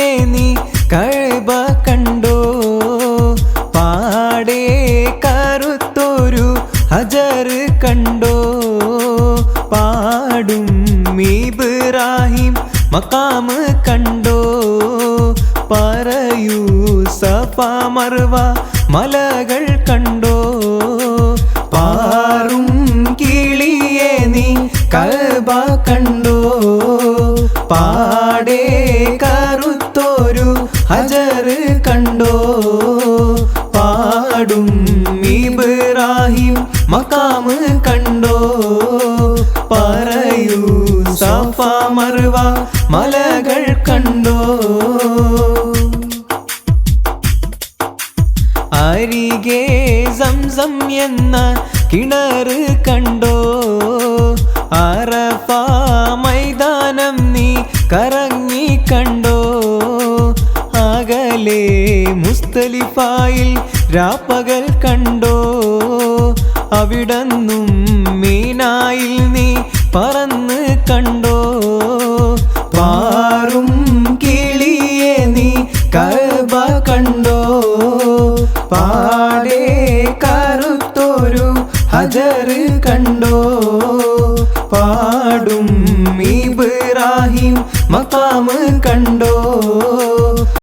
കിളിയേ നീ കഴബ കണ്ടോ? പാടേ കറുത്തൊരു ഹജർ കണ്ടോ? പാടും ഇബ്രാഹിം മക്കാമ് കണ്ടോ? പറയൂ സഫ മർവ മലകൾ കണ്ടോ? പാറും കിളിയെ നീ കൽബ കണ്ടോ? പാടേ കറുത്തൊരു ഹജർ കണ്ടോ? പാടും ഇബ്രാഹിം മക്കാമ് കണ്ടോ? പറയൂ സഫ മർവ മലകൾ കണ്ടോ? അരികെ സംസം എന്ന കിണറ് കണ്ടോ? അറഫ മൈതാനം നീ കറങ്ങി കണ്ടോ? അകലെ മുസ്തലിഫായിൽ രാപ്പകൽ കണ്ടോ? അവിടന്നും മീനായിൽ നീ പറന്ന് കണ്ടോ? പാറും കിളിയെ നീ കൽബ കണ്ടോ? പാടേ കറുത്തൊരു ഹജർ കണ്ടോ? പാടും ഇബ്രാഹിം മക്കാമ് കണ്ടോ?